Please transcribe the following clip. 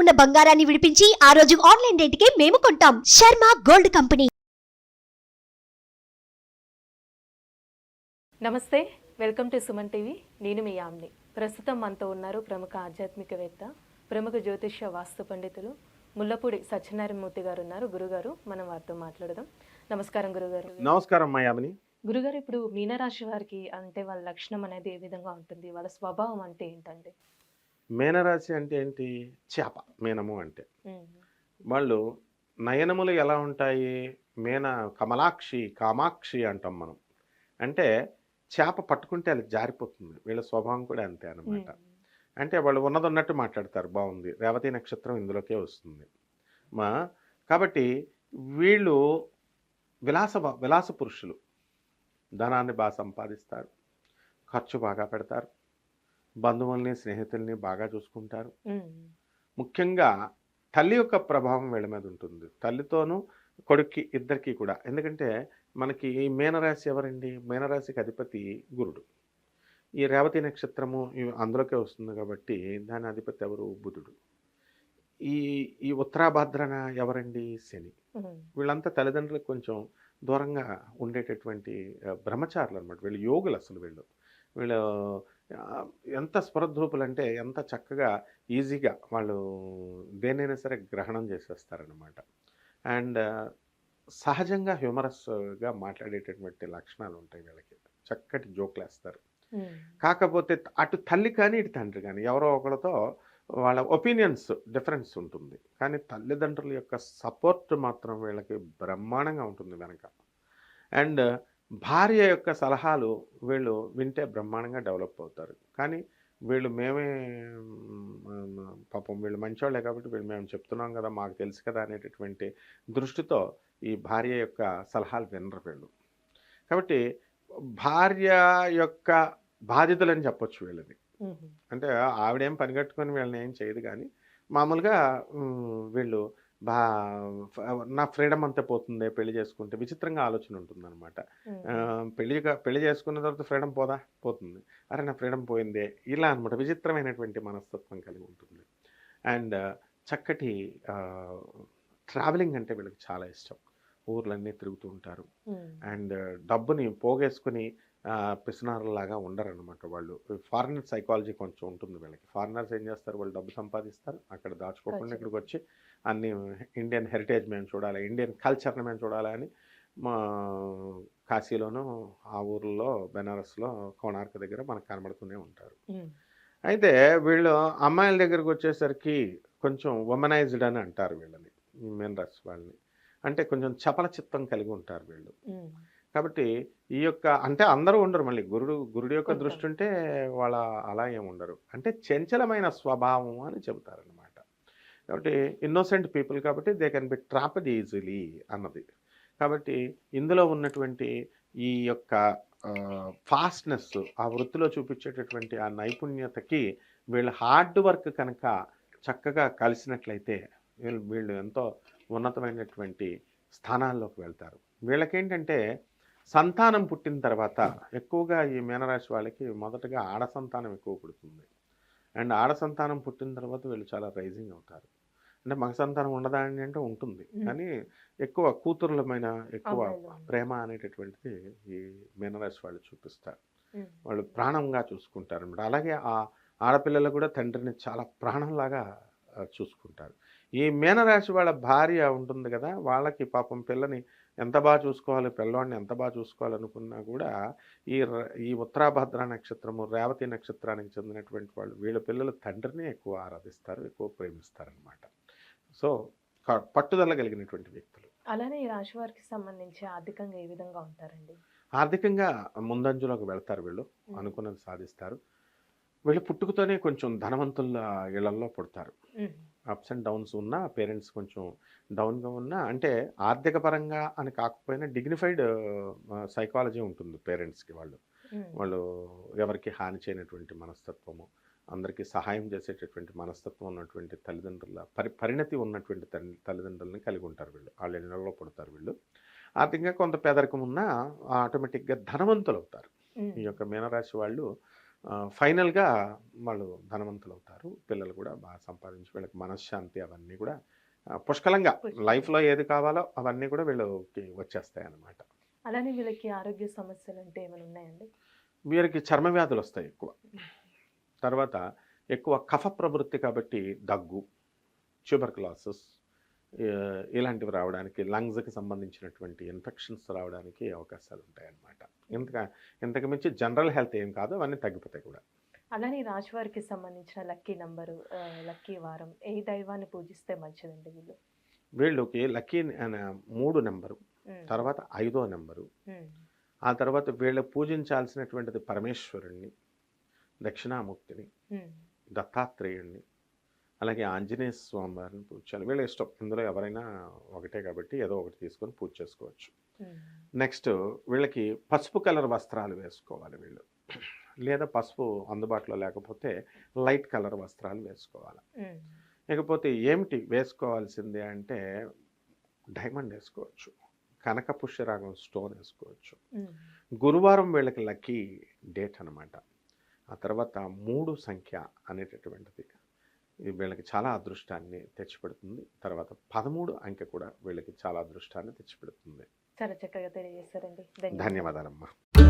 ఉన్న బంగారాన్ని విడిపించి ఆ రోజు ఆన్లైన్ రేటుకే మేము కొంటాం. Sharma gold company. నమస్తే వెల్కమ్ టు సుమన్ టీవీ. నేను మీ యామ్ని. ప్రస్తుతం మనతో ఉన్నారు ప్రముఖ ఆధ్యాత్మికవేత్త ప్రముఖ జ్యోతిష్య వాస్తు పండితులు ముల్లపూడి సత్యనారాయణమూర్తి గారు ఉన్నారు. గురుగారు మనం వారితో మాట్లాడదాం. నమస్కారం గురుగారు. నమస్కారం మాయామని గురుగారు ఇప్పుడు మీనరాశి వారికి అంటే వాళ్ళ లక్షణం అనేది ఏ విధంగా ఉంటుంది? వాళ్ళ స్వభావం అంటే ఏంటండి? మేనరాశి అంటే ఏంటి? చేప మీనము అంటే. వాళ్ళు నయనములు ఎలా ఉంటాయి? మేన కమలాక్షి కామాక్షి అంటాం మనం. అంటే చేప పట్టుకుంటే అది జారిపోతుంది. వీళ్ళ స్వభావం కూడా అంతే అనమాట అంటే వాళ్ళు ఉన్నది ఉన్నట్టు మాట్లాడతారు. బాగుంది. రేవతి నక్షత్రం ఇందులోకే వస్తుంది. మా కాబట్టి వీళ్ళు విలాస విలాస పురుషులు. ధనాన్ని బాగా సంపాదిస్తారు. ఖర్చు బాగా పెడతారు. బంధువుల్ని స్నేహితుల్ని బాగా చూసుకుంటారు. ముఖ్యంగా తల్లి యొక్క ప్రభావం వీళ్ళ మీద ఉంటుంది. తల్లితోనూ కొడుక్కి ఇద్దరికి కూడా. ఎందుకంటే మనకి ఈ మీనరాశి ఎవరండి? మీనరాశికి అధిపతి గురుడు. ఈ రేవతి నక్షత్రము అందులోకే వస్తుంది కాబట్టి దాని అధిపతి ఎవరు? బుధుడు. ఈ ఈ ఉత్తరాభద్రన ఎవరండి? శని. వీళ్ళంతా తల్లిదండ్రులకు కొంచెం దూరంగా ఉండేటటువంటి బ్రహ్మచారులు అనమాట వీళ్ళు యోగులు అసలు వీళ్ళు. వీళ్ళు ఎంత స్పృధూపులు అంటే ఎంత చక్కగా ఈజీగా వాళ్ళు దేనైనా సరే గ్రహణం చేసేస్తారనమాట అండ్ సహజంగా హ్యూమరస్గా మాట్లాడేటటువంటి లక్షణాలు ఉంటాయి వీళ్ళకి. చక్కటి జోకులు వేస్తారు కాకపోతే అటు తల్లి కానీ ఇటు తండ్రి కానీ ఎవరో ఒకరితో వాళ్ళ ఒపీనియన్స్ డిఫరెన్స్ ఉంటుంది. కానీ తల్లిదండ్రుల యొక్క సపోర్ట్ మాత్రం వీళ్ళకి బ్రహ్మాండంగా ఉంటుంది వెనక. అండ్ భార్య యొక్క సలహాలు వీళ్ళు వింటే బ్రహ్మాండంగా డెవలప్ అవుతారు. కానీ వీళ్ళు మేమే పాపం వీళ్ళు మంచోళ్ళే కాబట్టి వీళ్ళు మేము చెప్తున్నాం కదా మాకు తెలుసు కదా అనేటటువంటి దృష్టితో ఈ భార్య యొక్క సలహాలు వినరు వీళ్ళు. కాబట్టి భార్య యొక్క బాధ్యతలని చెప్పొచ్చు వీళ్ళని. అంటే ఆవిడేం పనిగట్టుకొని వీళ్ళని ఏం చేయదు కానీ మామూలుగా వీళ్ళు బా నా ఫ్రీడమ్ అంతా పోతుంది పెళ్ళి చేసుకుంటే విచిత్రంగా ఆలోచన ఉంటుంది అనమాట పెళ్ళి పెళ్ళి చేసుకున్న తర్వాత ఫ్రీడమ్ పోదా? పోతుంది. అరే నా ఫ్రీడమ్ పోయిందే. ఇలా అనమాట విచిత్రమైనటువంటి మనస్తత్వం కలిగి ఉంటుంది. అండ్ చక్కటి ట్రావెలింగ్ అంటే వీళ్ళకి చాలా ఇష్టం. ఊర్లన్నీ తిరుగుతూ ఉంటారు. అండ్ డబ్బుని పోగేసుకుని పిసినారులాగా ఉండరన్నమాట వాళ్ళు. ఫారినర్ సైకాలజీ కొంచెం ఉంటుంది వీళ్ళకి. ఫారినర్స్ ఏం చేస్తారు? వాళ్ళు డబ్బు సంపాదిస్తారు. అక్కడ దాచుకోకుండా. ఇక్కడికి వచ్చి అన్ని ఇండియన్ హెరిటేజ్ మేము చూడాలి ఇండియన్ కల్చర్ని మేము చూడాలి అని మా కాశీలోను ఆ ఊర్లో బెనారస్లో కోణార్క్ దగ్గర మనకు కనబడుతూనే ఉంటారు. అయితే వీళ్ళు అమ్మాయిల దగ్గరకు వచ్చేసరికి కొంచెం ఉమెనైజ్డ్ అని అంటారు వీళ్ళని మెనరస్ వాళ్ళని. అంటే కొంచెం చపల చిత్తం కలిగి ఉంటారు వీళ్ళు. కాబట్టి ఈ యొక్క అంటే అందరూ ఉండరు మళ్ళీ. గురుడు గురుడు యొక్క. దృష్టి ఉంటే వాళ్ళ అలా ఏమి ఉండరు. అంటే చంచలమైన స్వభావం అని చెబుతారనమాట కాబట్టి ఇన్నోసెంట్ పీపుల్ కాబట్టి they can be trapped easily అన్నది. కాబట్టి ఇందులో ఉన్నటువంటి ఈ యొక్క ఫాస్ట్నెస్ ఆ వృత్తిలో చూపించేటటువంటి ఆ నైపుణ్యతకి వీళ్ళ హార్డ్ వర్క్ కనుక చక్కగా కలిసినట్లయితే వీళ్ళు వీళ్ళు ఎంతో ఉన్నతమైనటువంటి స్థానాల్లోకి వెళ్తారు. వీళ్ళకేంటంటే సంతానం పుట్టిన తర్వాత ఎక్కువగా ఈ మీనరాశి వాళ్ళకి మొదటగా ఆడ సంతానం ఎక్కువ పుడుతుంది. అండ్ ఆడ సంతానం పుట్టిన తర్వాత వీళ్ళు చాలా రైజింగ్ అవుతారు. అంటే మగ సంతానం ఉండదా అని అంటే ఉంటుంది. కానీ ఎక్కువ కూతురులమైన ఎక్కువ. ప్రేమ అనేటటువంటిది ఈ మీనరాశి వాళ్ళు చూపిస్తారు. వాళ్ళు ప్రాణంగా చూసుకుంటారు అనమాట అలాగే ఆ ఆడపిల్లలు కూడా తండ్రిని చాలా ప్రాణంలాగా చూసుకుంటారు. ఈ మీనరాశి వాళ్ళ భార్య ఉంటుంది కదా వాళ్ళకి పాపం పిల్లని ఎంత బాగా చూసుకోవాలి పిల్లవాడిని ఎంత బాగా చూసుకోవాలనుకున్నా కూడా ఈ ఈ ఉత్తరాభద్ర నక్షత్రము రేవతి నక్షత్రానికి చెందినటువంటి వాళ్ళు వీళ్ళ పిల్లలు తండ్రిని ఎక్కువ ఆరాధిస్తారు ఎక్కువ ప్రేమిస్తారు అనమాట సో పట్టుదల కలిగినటువంటి వ్యక్తులు. అలానే ఈ రాశి వారికి సంబంధించి ఆర్థికంగా ఏ విధంగా ఉంటారండి? ఆర్థికంగా ముందంజలోకి వెళ్తారు వీళ్ళు అనుకున్నది సాధిస్తారు. వీళ్ళు పుట్టుకతోనే కొంచెం ధనవంతుల ఇళ్ళలో పుడతారు. అప్స్ అండ్ డౌన్స్ ఉన్నా పేరెంట్స్ కొంచెం డౌన్గా ఉన్నా అంటే ఆర్థిక పరంగా అని కాకపోయినా డిగ్నిఫైడ్ సైకాలజీ ఉంటుంది పేరెంట్స్కి వాళ్ళు. వాళ్ళు ఎవరికి హాని చేయనటువంటి మనస్తత్వము అందరికీ సహాయం చేసేటటువంటి మనస్తత్వం ఉన్నటువంటి తల్లిదండ్రుల పరి పరిణతి ఉన్నటువంటి తల్లి తల్లిదండ్రులని కలిగి ఉంటారు వీళ్ళు. వాళ్ళ ఇళ్ళలో పుడతారు వీళ్ళు. ఆర్థికంగా కొంత పేదరికం ఉన్నా ఆటోమేటిక్గా ధనవంతులు అవుతారు ఈ యొక్క మీనరాశి వాళ్ళు ఫైనల్గా వాళ్ళు ధనవంతులు అవుతారు పిల్లలు కూడా బాగా సంపాదించి వీళ్ళకి మనశ్శాంతి అవన్నీ కూడా పుష్కలంగా పుష్కలంగా. లైఫ్లో ఏది కావాలో అవన్నీ కూడా వీళ్ళకి వచ్చేస్తాయి అన్నమాట అలానే వీళ్ళకి ఆరోగ్య సమస్యలు అంటే ఏమైనా ఉన్నాయండి? వీరికి చర్మ వ్యాధులు వస్తాయి ఎక్కువ. తర్వాత ఎక్కువ కఫ ప్రవృత్తి కాబట్టి దగ్గు ట్యూబర్కులాసిస్ ఇలాంటివి రావడానికి లంగ్స్కి సంబంధించినటువంటి ఇన్ఫెక్షన్స్ రావడానికి అవకాశాలు ఉంటాయి అన్నమాట ఇంతగా ఇంతకు మించి జనరల్ హెల్త్ ఏం కాదు అవన్నీ తగ్గిపోతాయి కూడా. అలానే రాజువారికి సంబంధించిన లక్కీ నంబరు లక్కీ వారం ఏ దైవాన్ని పూజిస్తే మంచిదండి వీళ్ళు? వీళ్ళకి లక్కీ మూడు నెంబరు తర్వాత ఐదో నెంబరు ఆ తర్వాత వీళ్ళు పూజించాల్సినటువంటిది పరమేశ్వరుణ్ణి దక్షిణామూర్తిని దత్తాత్రేయుణ్ణి అలాగే ఆంజనేయ స్వామి వారిని పూజ చేయాలి. వీళ్ళ ఇష్టం. ఇందులో ఎవరైనా ఒకటే కాబట్టి ఏదో ఒకటి తీసుకొని పూజ చేసుకోవచ్చు. నెక్స్ట్ వీళ్ళకి పసుపు కలర్ వస్త్రాలు వేసుకోవాలి వీళ్ళు. లేదా పసుపు అందుబాటులో లేకపోతే లైట్ కలర్ వస్త్రాలు వేసుకోవాలి. ఇకపోతే ఏమిటి వేసుకోవాల్సింది అంటే డైమండ్ వేసుకోవచ్చు. కనక పుష్యరాగం స్టోన్ వేసుకోవచ్చు. గురువారం వీళ్ళకి లక్కీ డేట్ అన్నమాట. ఆ తర్వాత మూడు సంఖ్య అనేటటువంటిది. వీళ్ళకి చాలా అదృష్టాన్ని తెచ్చిపెడుతుంది. తర్వాత పదమూడు అంకె కూడా వీళ్ళకి చాలా అదృష్టాన్ని తెచ్చిపెడుతుంది. చాలా చక్కగా తెలియజేశారండి. ధన్యవాదాలమ్మా.